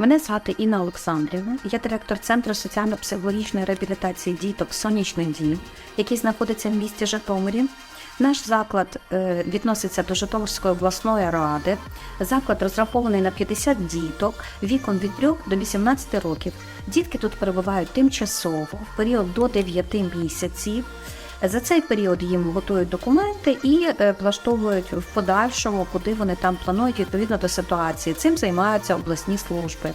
Мене звати Інна Олександрівна. Я директор Центру соціально-психологічної реабілітації діток Сонячний дім, який знаходиться в місті Житомирі. Наш заклад е, відноситься до Житомирської обласної ради. Заклад розрахований на 50 діток віком від 3 до 18 років. Дітки тут перебувають тимчасово в період до 9 місяців. За цей період їм готують документи і е, влаштовують в подальшому, куди вони там планують відповідно до ситуації. Цим займаються обласні служби.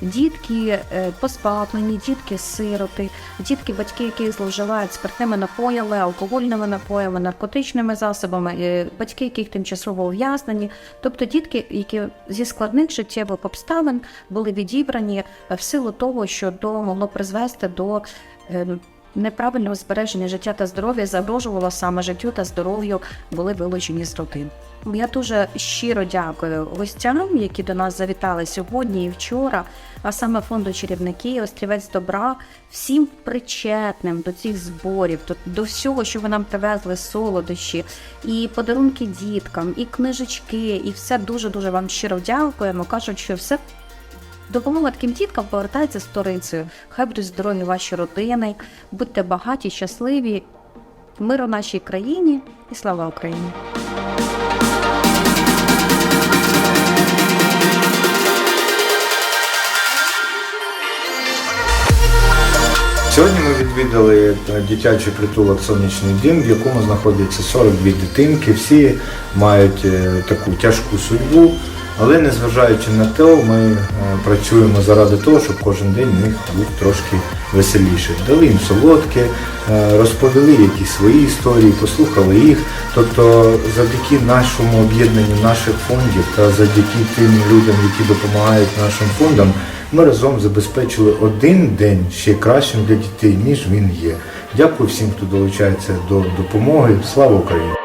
Дітки е, позбавлені, дітки сироти, дітки, батьки, які зловживають спиртними напоями, алкогольними напоями, наркотичними засобами, е, батьки, яких тимчасово ув'язнені, тобто дітки, які зі складних життєвих обставин були відібрані в силу того, що до могло призвести до е, неправильного збереження життя та здоров'я загрожувало саме життю та здоров'ю, були вилучені з родин. Я дуже щиро дякую гостям, які до нас завітали сьогодні і вчора, а саме фонду чарівники, острівець добра, всім причетним до цих зборів, до, до всього, що ви нам привезли, солодощі, і подарунки діткам, і книжечки, і все дуже дуже вам щиро дякуємо. Кажуть, що все Допомога таким діткам повертається сторицею. Хай будуть здорові ваші родини, будьте багаті, щасливі, миру нашій країні і слава Україні! Сьогодні ми відвідали е, дитячий притулок Сонячний дім, в якому знаходяться 42 дитинки. Всі мають е, таку тяжку судьбу, але незважаючи на те, ми е, працюємо заради того, щоб кожен день них був трошки веселіше. Дали їм солодке, е, розповіли якісь свої історії, послухали їх. Тобто, завдяки нашому об'єднанню наших фондів та завдяки тим людям, які допомагають нашим фондам, ми разом забезпечили один день ще кращим для дітей, ніж він є. Дякую всім, хто долучається до допомоги. Слава Україні!